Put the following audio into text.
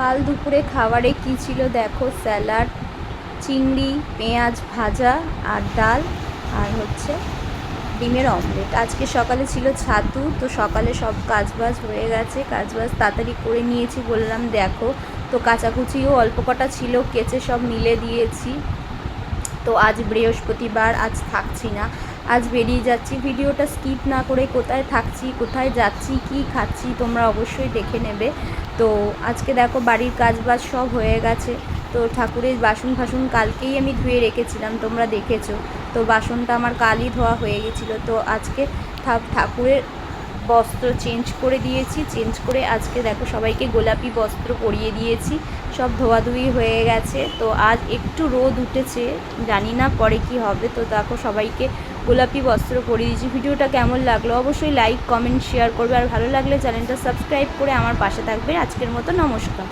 কাল দুপুরে খাবারে কি ছিল দেখো? স্যালাড, চিংড়ি, পেঁয়াজ ভাজা আর ডাল আর হচ্ছে ডিমের অমলেট। আজকে সকালে ছিল ছাতু, তো সকালে সব কাজবাজ হয়ে গেছে। কাজবাজ তাড়াতাড়ি করে নিয়েছি বললাম, দেখো, তো কাচাকুচিও অল্প কটা ছিল, কেচে সব মিলে দিয়েছি। তো আজ বৃহস্পতিবার, আজ থাকছি না। আজ বেরিয়ে যাচ্ছি। ভিডিওটা স্কিপ না করে কোথায় থাকছি, কোথায় যাচ্ছি, কি খাচ্ছি, তোমরা অবশ্যই দেখে নেবে। তো আজকে দেখো বাড়ির কাজ বাজ সব হয়ে গেছে। তো ঠাকুরের বাসন ফাসন কালকেই আমি ধুয়ে রেখেছিলাম, তোমরা দেখেছ। তো বাসনটা আমার কালই ধোয়া হয়ে গেছিল। তো আজকে ঠাকুরের বস্ত্র চেঞ্জ করে দিয়েছি, চেঞ্জ করে আজকে দেখো সবাইকে গোলাপি বস্ত্র পরিয়ে দিয়েছি, সব ধোয়াধুয়ি হয়ে গেছে। তো আজ একটু রোদ উঠেছে, জানি না পরে কি হবে। তো দেখো সবাইকে গোলাপি বস্ত্র পরিয়ে দিয়েছি। ভিডিওটা কেমন লাগল অবশ্যই লাইক কমেন্ট শেয়ার করবে। আর ভালো লাগলে চ্যানেলটা সাবস্ক্রাইব করে আমার পাশে থাকবে। আজকের মতো নমস্কার।